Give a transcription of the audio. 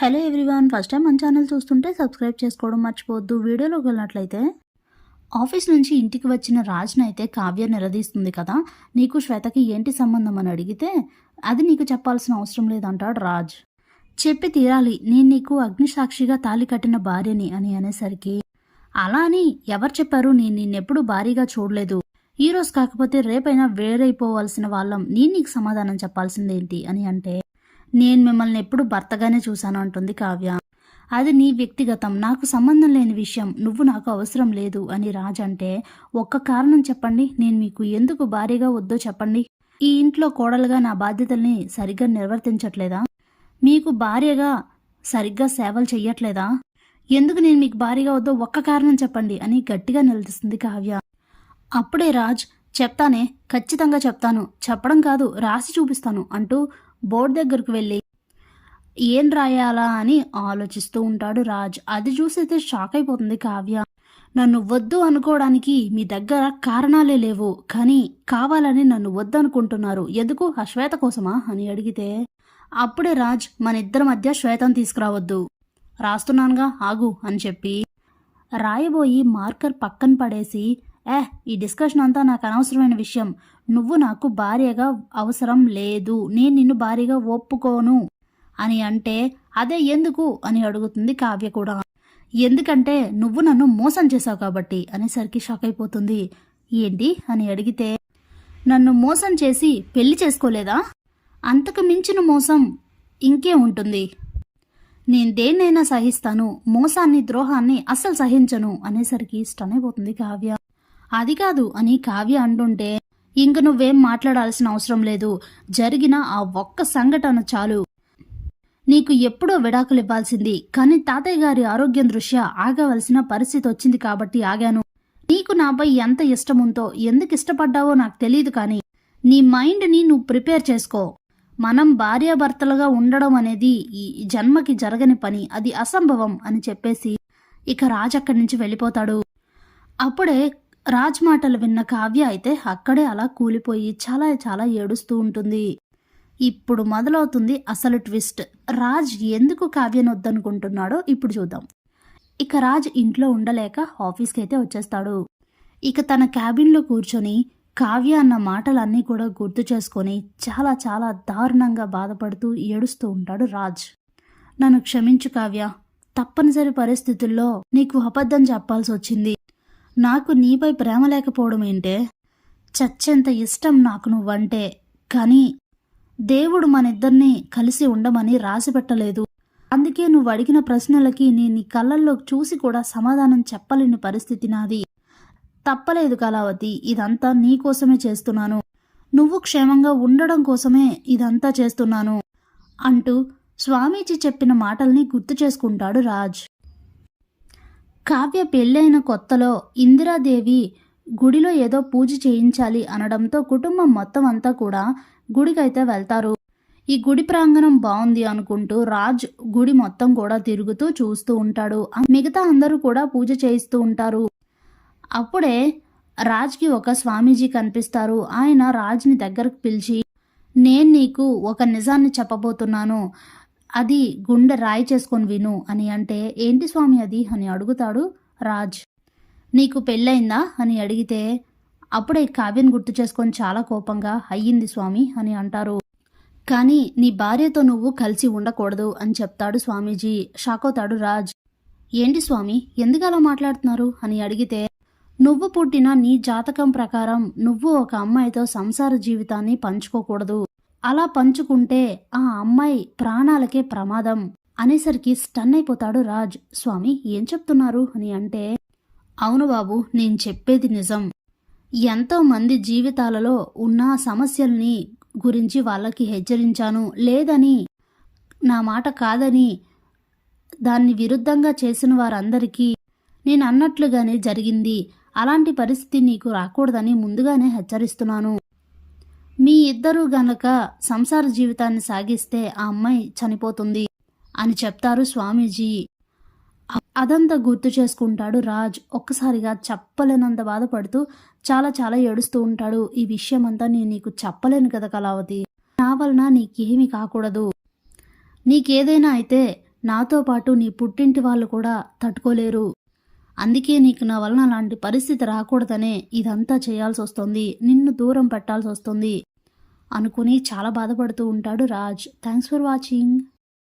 Hello everyone first time మన channel చూస్తుంటే subscribe చేసుకోవడం మర్చిపోవద్దు. వీడియోలోకి వెళ్ళినట్లయితే ఆఫీస్ నుంచి ఇంటికి వచ్చిన రాజ్ని అయితే కావ్య నిలదీస్తుంది కదా. నీకు శ్వేతకి ఏంటి సంబంధం అని అడిగితే అది నీకు చెప్పాల్సిన అవసరం లేదంటాడు రాజ్. చెప్పి తీరాలి నేను నీకు అగ్నిసాక్షిగా తాలి కట్టిన భార్యని అని అనేసరికి. అలా అని ఎవరు చెప్పారు? నేను నిన్నెప్పుడు భారీగా చూడలేదు. ఈరోజు కాకపోతే రేపైనా వేరైపోవాల్సిన వాళ్ళం. నేను నీకు సమాధానం చెప్పాల్సిందేంటి అని అంటే నేను మిమ్మల్ని ఎప్పుడు భర్తగానే చూశాను అంటుంది కావ్య. అది నీ వ్యక్తిగతం. నాకు సంబంధం లేని విషయం. నువ్వు నాకు అవసరం లేదు అని రాజ్ అంటే ఒక్క కారణం చెప్పండి. నేను మీకు ఎందుకు భారీగా వద్దో చెప్పండి. ఈ ఇంట్లో కోడలుగా నా బాధ్యతల్ని సరిగ్గా నిర్వర్తించట్లేదా? మీకు భార్యగా సరిగ్గా సేవలు చెయ్యట్లేదా? ఎందుకు నేను మీకు భారీగా వద్దో ఒక్క కారణం చెప్పండి అని గట్టిగా నిలదీస్తుంది కావ్య. అప్పుడే రాజ్ చెప్తానే ఖచ్చితంగా చెప్తాను. చెప్పడం కాదు రాసి చూపిస్తాను అంటూ బోర్డు దగ్గరకు వెళ్ళి ఏం రాయాలా అని ఆలోచిస్తూ ఉంటాడు రాజ్. అది చూసైతే షాక్ అయిపోతుంది కావ్య. నన్ను వద్దు అనుకోవడానికి మీ దగ్గర కారణాలే లేవు. కానీ కావాలని నన్ను వద్దు అనుకుంటున్నారు. ఎందుకు? ఆ శ్వేత కోసమా? అని అడిగితే అప్పుడే రాజ్ మన ఇద్దరి మధ్య శ్వేతం తీసుకురావద్దు. రాస్తున్నానుగా ఆగు అని చెప్పి రాయబోయి మార్కర్ పక్కన పడేసి ఏ ఈ డిస్కషన్ అంతా నాకు అనవసరమైన విషయం. నువ్వు నాకు భార్యగా అవసరం లేదు. నేను నిన్ను భార్యగా ఒప్పుకోను. అని అంటే అదే ఎందుకు? అని అడుగుతుంది కావ్య కూడా. ఎందుకంటే నువ్వు నన్ను మోసం చేశావు కాబట్టి అనేసరికి షాక్ అయిపోతుంది. ఏంటి? అని అడిగితే నన్ను మోసం చేసి పెళ్ళి చేసుకోలేదా? అంతకు మించిన మోసం ఇంకే ఉంటుంది. నేను దేన్నైనా సహిస్తాను. మోసాన్ని ద్రోహాన్ని అస్సలు సహించను అనేసరికి స్టన్ అయిపోతుంది కావ్య. అది కాదు అని కావ్య అంటుంటే ఇంక నువ్వేం మాట్లాడాల్సిన అవసరం లేదు. జరిగిన ఆ ఒక్క సంఘటన చాలు. నీకు ఎప్పుడో విడాకులు ఇవ్వాల్సింది కానీ తాతయ్య గారి ఆరోగ్యం దృష్ట్యా ఆగవలసిన పరిస్థితి వచ్చింది కాబట్టి ఆగాను. నీకు నాపై ఎంత ఇష్టముందో ఎందుకు ఇష్టపడ్డావో నాకు తెలియదు కానీ నీ మైండ్ని నువ్వు ప్రిపేర్ చేసుకో. మనం భార్యాభర్తలుగా ఉండడం అనేది ఈ జన్మకి జరగని పని. అది అసంభవం అని చెప్పేసి ఇక రాజు అక్కడి నుంచి వెళ్ళిపోతాడు. అప్పుడే రాజ్ మాటలు విన్న కావ్య అయితే అక్కడే అలా కూలిపోయి చాలా చాలా ఏడుస్తూ ఉంటుంది. ఇప్పుడు మొదలవుతుంది అసలు ట్విస్ట్. రాజ్ ఎందుకు కావ్యను వద్దనుకుంటున్నాడో ఇప్పుడు చూద్దాం. ఇక రాజ్ ఇంట్లో ఉండలేక ఆఫీస్కి అయితే వచ్చేస్తాడు. ఇక తన క్యాబిన్లో కూర్చొని కావ్య అన్న మాటలన్నీ కూడా గుర్తు చేసుకొని చాలా చాలా దారుణంగా బాధపడుతూ ఏడుస్తూ ఉంటాడు రాజ్. నన్ను క్షమించు కావ్య. తప్పనిసరి పరిస్థితుల్లో నీకు అబద్ధం చెప్పాల్సి వచ్చింది నాకు నీపై ప్రేమ లేకపోవడం ఏంటే? చచ్చెంత ఇష్టం నాకు నువ్వంటే. కానీ దేవుడు మనిద్దరినీ కలిసి ఉండమని రాసి పెట్టలేదు. అందుకే నువ్వు అడిగిన ప్రశ్నలకి నేను నీ కళ్ళల్లో చూసి కూడా సమాధానం చెప్పలేని పరిస్థితి నాది. తప్పలేదు కళావతి ఇదంతా నీ కోసమే చేస్తున్నాను. నువ్వు క్షేమంగా ఉండడం కోసమే ఇదంతా చేస్తున్నాను. అంటూ స్వామీజీ చెప్పిన మాటల్ని గుర్తు చేసుకుంటాడు రాజ్. కావ్య పెళ్ళైన కొత్తలో ఇందిరాదేవి గుడిలో ఏదో పూజ చేయించాలి అనడంతో కుటుంబం మొత్తం అంతా కూడా గుడికైతే వెళ్తారు. ఈ గుడి ప్రాంగణం బాగుంది అనుకుంటూ రాజ్ గుడి మొత్తం కూడా తిరుగుతూ చూస్తూ ఉంటాడు. మిగతా అందరూ కూడా పూజ చేయిస్తూ ఉంటారు. అప్పుడే రాజ్కి ఒక స్వామీజీ కనిపిస్తారు. ఆయన రాజ్ని దగ్గరకు పిలిచి నేను నీకు ఒక నిజాన్ని చెప్పబోతున్నాను. అది గుండె రాయి చేసుకొని విను అని అంటే ఏంటి స్వామి అది? అని అడుగుతాడు రాజ్. నీకు పెళ్ళయిందా? అని అడిగితే అప్పుడే కావ్యను గుర్తు చేసుకొని చాలా కోపంగా అయ్యింది స్వామి అని అంటారు. కానీ నీ భార్యతో నువ్వు కలిసి ఉండకూడదు అని చెప్తాడు స్వామీజీ. షాక్ అవుతాడు రాజ్. ఏంటి స్వామి? ఎందుకు అలా మాట్లాడుతున్నారు? అని అడిగితే నువ్వు పుట్టిన నీ జాతకం ప్రకారం నువ్వు ఒక అమ్మాయితో సంసార జీవితాన్ని పంచుకోకూడదు. అలా పంచుకుంటే ఆ అమ్మాయి ప్రాణాలకే ప్రమాదం అనేసరికి స్టన్ అయిపోతాడు రాజ్. స్వామి ఏం చెప్తున్నారు? అని అంటే అవును బాబు నేను చెప్పేది నిజం. ఎంతో మంది జీవితాలలో ఉన్న సమస్యల్ని గురించి వాళ్ళకి హెచ్చరించాను. లేదని నా మాట కాదని దాన్ని విరుద్ధంగా చేసిన వారందరికీ నేను అన్నట్లుగానే జరిగింది. అలాంటి పరిస్థితి నీకు రాకూడదని ముందుగానే హెచ్చరిస్తున్నాను. మీ ఇద్దరూ గనక సంసార జీవితాన్ని సాగిస్తే ఆ అమ్మాయి చనిపోతుంది అని చెప్తారు స్వామీజీ. అదంతా గుర్తు చేసుకుంటాడు రాజ్. ఒక్కసారిగా చెప్పలేనంత బాధపడుతూ చాలా చాలా ఏడుస్తూ ఉంటాడు. ఈ విషయం అంతా నేను నీకు చెప్పలేను కదా కళావతి. నా వలన నీకేమీ కాకూడదు. నీకేదైనా అయితే నాతో పాటు నీ పుట్టింటి వాళ్ళు కూడా తట్టుకోలేరు. అందుకే నీకు నా వలన అలాంటి పరిస్థితి రాకూడదనే ఇదంతా చేయాల్సి వస్తుంది. నిన్ను దూరం పెట్టాల్సి వస్తుంది. అనుకుని చాలా బాధపడుతూ ఉంటాడు రాజ్. Thanks for watching